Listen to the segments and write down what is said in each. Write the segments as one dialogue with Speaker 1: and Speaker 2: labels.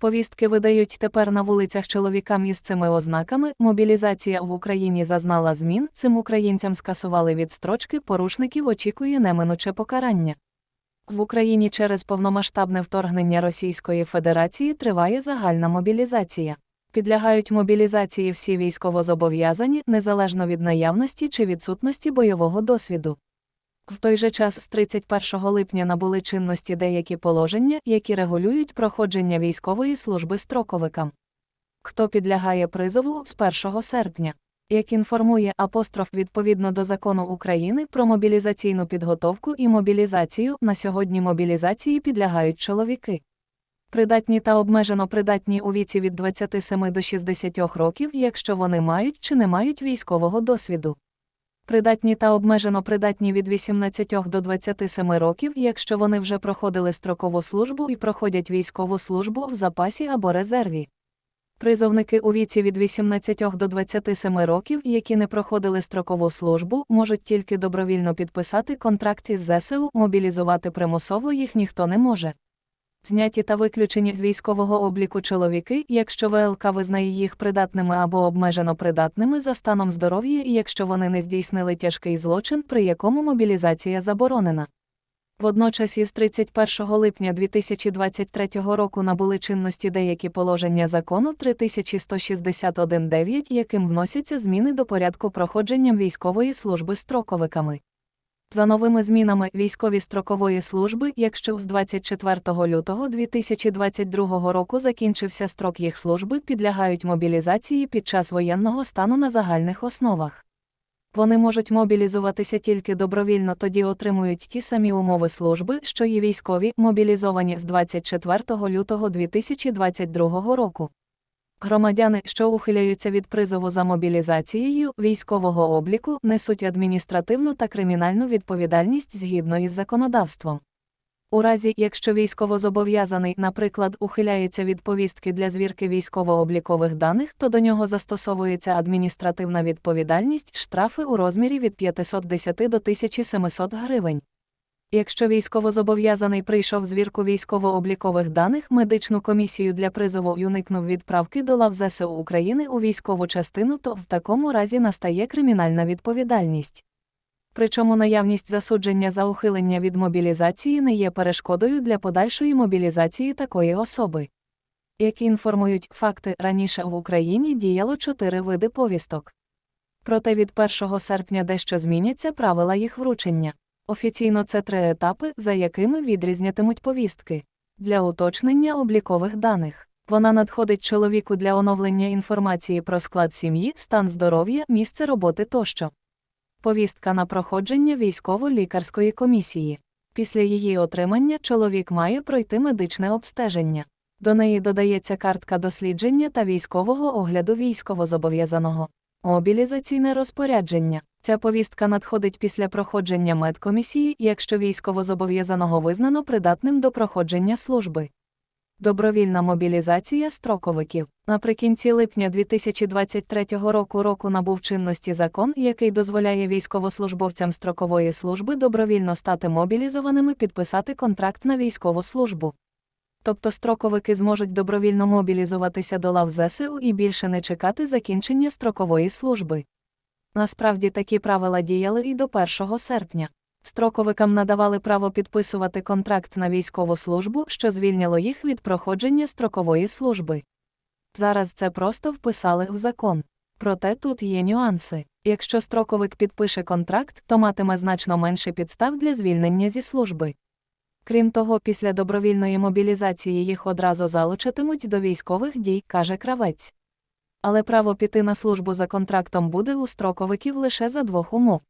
Speaker 1: Повістки видають тепер на вулицях чоловікам із цими ознаками. Мобілізація в Україні зазнала змін. Цим українцям скасували відстрочки, порушників очікує неминуче покарання. В Україні через повномасштабне вторгнення Російської Федерації триває загальна мобілізація. Підлягають мобілізації всі військовозобов'язані, незалежно від наявності чи відсутності бойового досвіду. В той же час з 31 липня набули чинності деякі положення, які регулюють проходження військової служби строковикам. Хто підлягає призову з 1 серпня? Як інформує апостроф відповідно до закону України про мобілізаційну підготовку і мобілізацію, на сьогодні мобілізації підлягають чоловіки. Придатні та обмежено придатні у віці від 27 до 60 років, якщо вони мають чи не мають військового досвіду. Придатні та обмежено придатні від 18 до 27 років, якщо вони вже проходили строкову службу і проходять військову службу в запасі або резерві. Призовники у віці від 18 до 27 років, які не проходили строкову службу, можуть тільки добровільно підписати контракт із ЗСУ, мобілізувати примусово їх ніхто не може. Зняті та виключені з військового обліку чоловіки, якщо ВЛК визнає їх придатними або обмежено придатними за станом здоров'я і якщо вони не здійснили тяжкий злочин, при якому мобілізація заборонена. Водночас із 31 липня 2023 року набули чинності деякі положення закону 3161.9, яким вносяться зміни до порядку проходження військової служби строковиками. За новими змінами військові строкової служби, якщо з 24 лютого 2022 року закінчився строк їх служби, підлягають мобілізації під час воєнного стану на загальних основах. Вони можуть мобілізуватися тільки добровільно, тоді отримують ті самі умови служби, що і військові, мобілізовані з 24 лютого 2022 року. Громадяни, що ухиляються від призову за мобілізацією військового обліку, несуть адміністративну та кримінальну відповідальність згідно із законодавством. У разі, якщо військовозобов'язаний, наприклад, ухиляється від повістки для звірки військово-облікових даних, то до нього застосовується адміністративна відповідальність, штрафи у розмірі від 510 до 1700 гривень. Якщо військовозобов'язаний прийшов звірку військово-облікових даних, медичну комісію для призову й уникнув відправки до лав ЗСУ України у військову частину, то в такому разі настає кримінальна відповідальність. Причому наявність засудження за ухилення від мобілізації не є перешкодою для подальшої мобілізації такої особи. Як інформують факти, раніше в Україні діяло чотири види повісток. Проте від 1 серпня дещо зміняться правила їх вручення. Офіційно це три етапи, за якими відрізнятимуть повістки. Для уточнення облікових даних. Вона надходить чоловіку для оновлення інформації про склад сім'ї, стан здоров'я, місце роботи тощо. Повістка на проходження військово-лікарської комісії. Після її отримання чоловік має пройти медичне обстеження. До неї додається картка дослідження та військового огляду військовозобов'язаного. Мобілізаційне розпорядження. Ця повістка надходить після проходження медкомісії, якщо військовозобов'язаного визнано придатним до проходження служби. Добровільна мобілізація строковиків. Наприкінці липня 2023 року року набув чинності закон, який дозволяє військовослужбовцям строкової служби добровільно стати мобілізованими підписати контракт на військову службу. Тобто строковики зможуть добровільно мобілізуватися до лав ЗСУ і більше не чекати закінчення строкової служби. Насправді такі правила діяли і до 1 серпня. Строковикам надавали право підписувати контракт на військову службу, що звільняло їх від проходження строкової служби. Зараз це просто вписали в закон. Проте тут є нюанси. Якщо строковик підпише контракт, то матиме значно менше підстав для звільнення зі служби. Крім того, після добровільної мобілізації їх одразу залучатимуть до військових дій, каже кравець. Але право піти на службу за контрактом буде у строковиків лише за двох умов.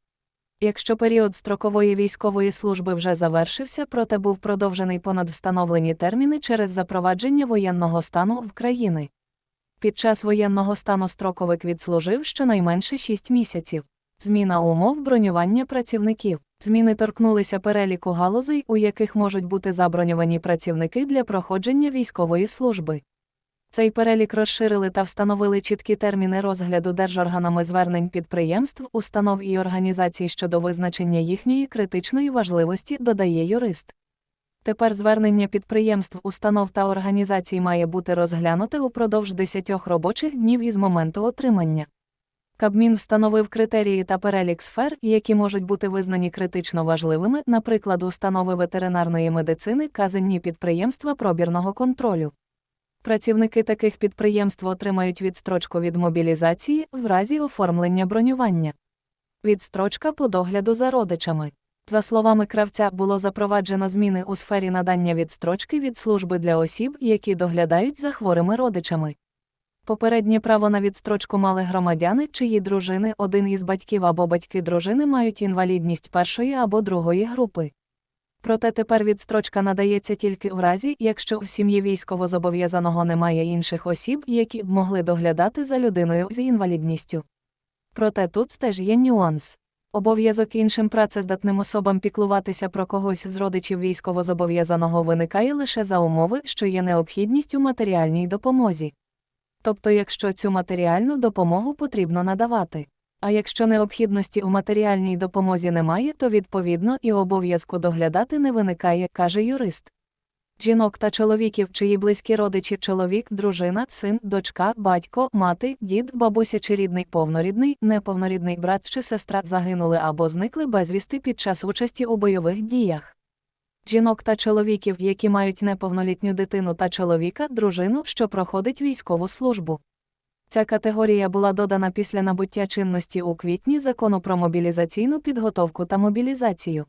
Speaker 1: Якщо період строкової військової служби вже завершився, проте був продовжений понад встановлені терміни через запровадження воєнного стану в країни. Під час воєнного стану строковик відслужив щонайменше 6 місяців. Зміна умов бронювання працівників. Зміни торкнулися переліку галузей, у яких можуть бути заброньовані працівники для проходження військової служби. Цей перелік розширили та встановили чіткі терміни розгляду держорганами звернень підприємств, установ і організацій щодо визначення їхньої критичної важливості, додає юрист. Тепер звернення підприємств, установ та організацій має бути розглянуте упродовж 10 робочих днів із моменту отримання. Кабмін встановив критерії та перелік сфер, які можуть бути визнані критично важливими, наприклад, установи ветеринарної медицини, казенні підприємства пробірного контролю. Працівники таких підприємств отримають відстрочку від мобілізації в разі оформлення бронювання. Відстрочка по догляду за родичами. За словами кравця, було запроваджено зміни у сфері надання відстрочки від служби для осіб, які доглядають за хворими родичами. Попереднє право на відстрочку мали громадяни, чиї дружини один із батьків або батьки дружини мають інвалідність першої або другої групи. Проте тепер відстрочка надається тільки в разі, якщо в сім'ї військовозобов'язаного немає інших осіб, які б могли доглядати за людиною з інвалідністю. Проте тут теж є нюанс. Обов'язок іншим працездатним особам піклуватися про когось з родичів військовозобов'язаного виникає лише за умови, що є необхідність у матеріальній допомозі. Тобто, якщо цю матеріальну допомогу потрібно надавати. А якщо необхідності у матеріальній допомозі немає, то відповідно і обов'язку доглядати не виникає, каже юрист. Жінок та чоловіків, чиї близькі родичі чоловік, дружина, син, дочка, батько, мати, дід, бабуся чи рідний повнорідний, неповнорідний брат чи сестра загинули або зникли безвісти під час участі у бойових діях. Жінок та чоловіків, які мають неповнолітню дитину та чоловіка, дружину, що проходить військову службу. Ця категорія була додана після набуття чинності у квітні закону про мобілізаційну підготовку та мобілізацію.